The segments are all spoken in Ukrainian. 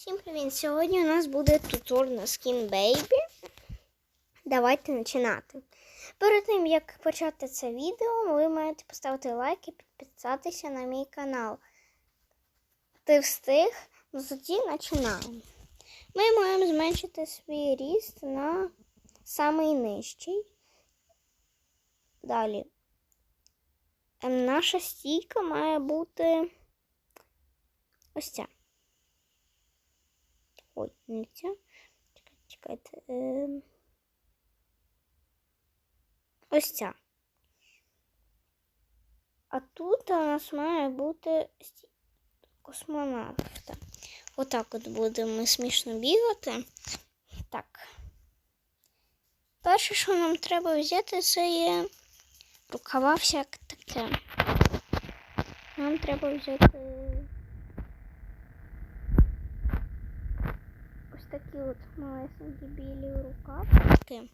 Всім привіт! Сьогодні у нас буде туторіал на Skin Baby. Давайте починати. Перед тим, як почати це відео, ви маєте поставити лайк і підписатися на мій канал. Ти встиг? Ну тоді починаємо. Ми маємо зменшити свій ріст на самий нижчий. Далі. Наша стійка має бути ось ця. Ой, не. Чекайте, чекайте. Ось ця. А тут у нас має бути сті- космонавта. Отак от будемо смішно бігати. Так. Перше, що нам треба взяти, це є рукава всяк таке. Нам треба взяти. ось такі от малесенькі білі рукавки.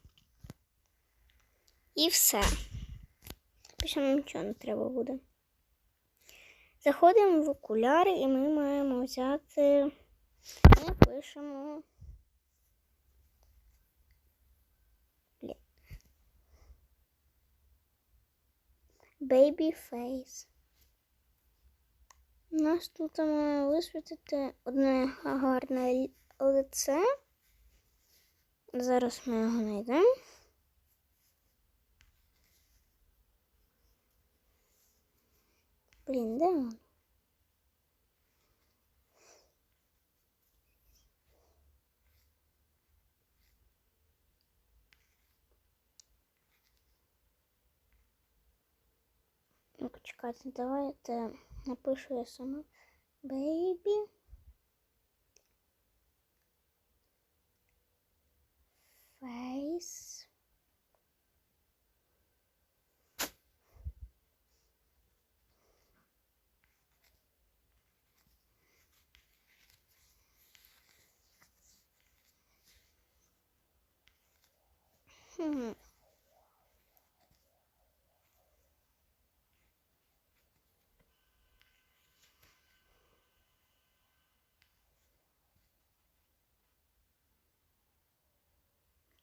І все. Більше нам нічого не треба буде. Заходимо в окуляри і ми маємо взяти. Ми пишемо. Baby face. У нас тут має висвітити одне гарне лице. Зараз ми його знайдемо. Блін, де він? Ну, чекайте, давайте напишу я сама. Baby. Хм.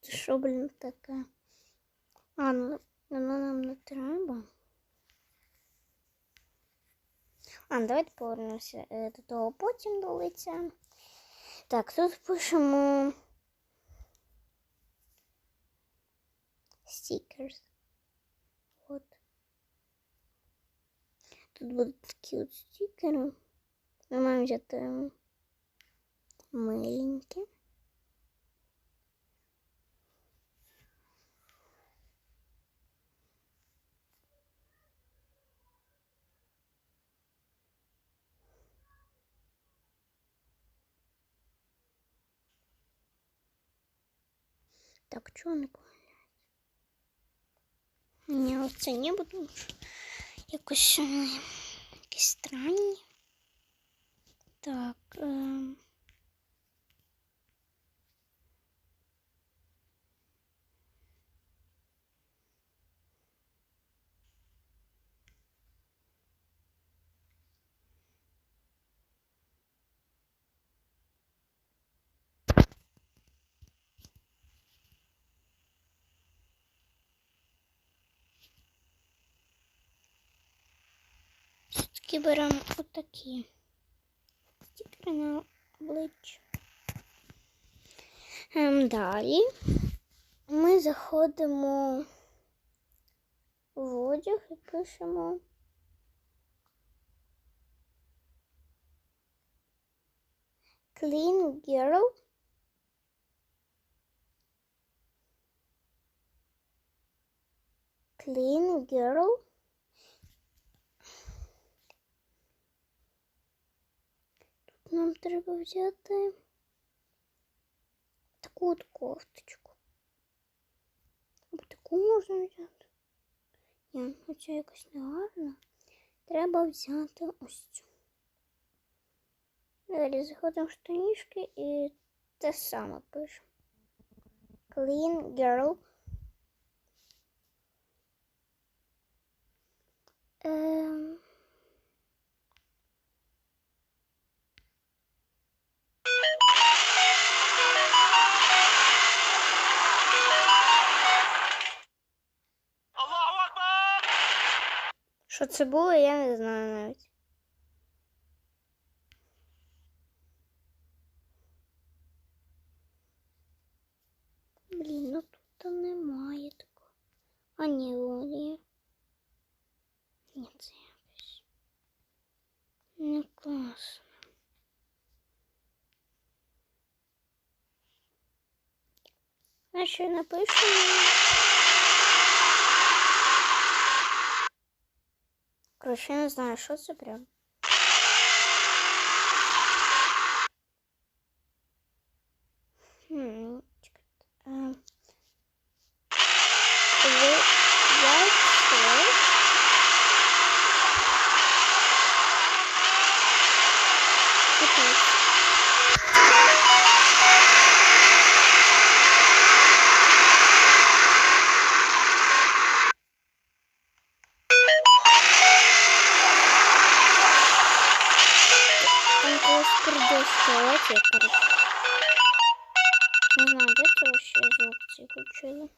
Це що, блін? А, ну, воно нам не треба. А, ну, давайте повернемося до того потім до лиця. Так, тут пишемо stickers. От. Тут будуть такі от стікери. Ми маємо взяти миленькі. Так, чого не появляється? Ні, оце не буду. Якось якісь странні. Так. Е... Все-таки беремо отакі стікери на обличчя. Ем, далі ми заходимо в одяг і пишемо Clean Girl. Clean Girl. Нам треба взяти таку от кофточку. Або таку можна взяти. Ні, оця якось не гарна. Треба взяти ось цю. Далі заходимо в штанішки і те саме пишемо. Clean girl. Ем... Що це було, я не знаю навіть. Блін, ну тут немає такого. А ні, о. Ні, це якось. Не класно. А що напишемо? Короче, я не знаю, що це прям. Хм, чекайте. Ем. Включили.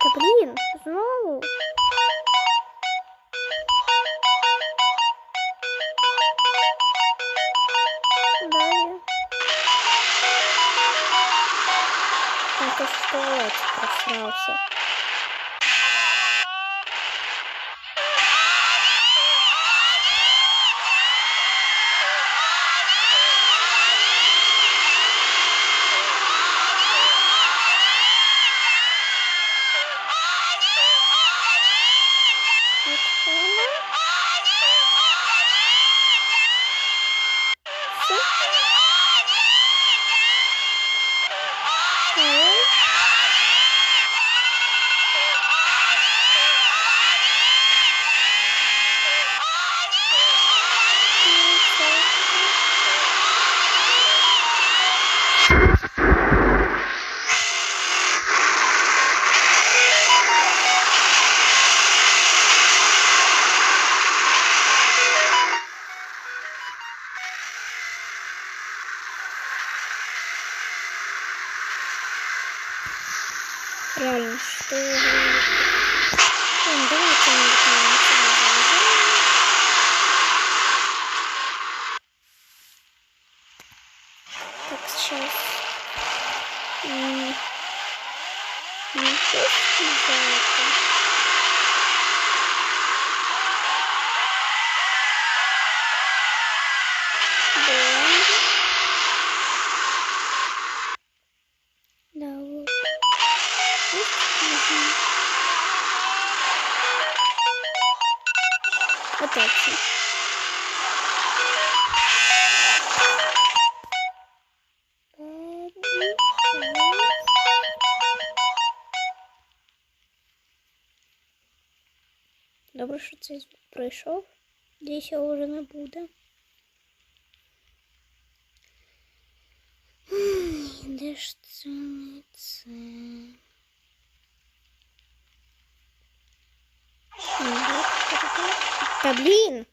Та блін, знову. Далі. В туалеті просрався. olmuştu. Ben de bakıyorum. Вот так всё. Добре, що цей пройшов. Десь його вже не буде. Де ж це не це? Ага, Та блін!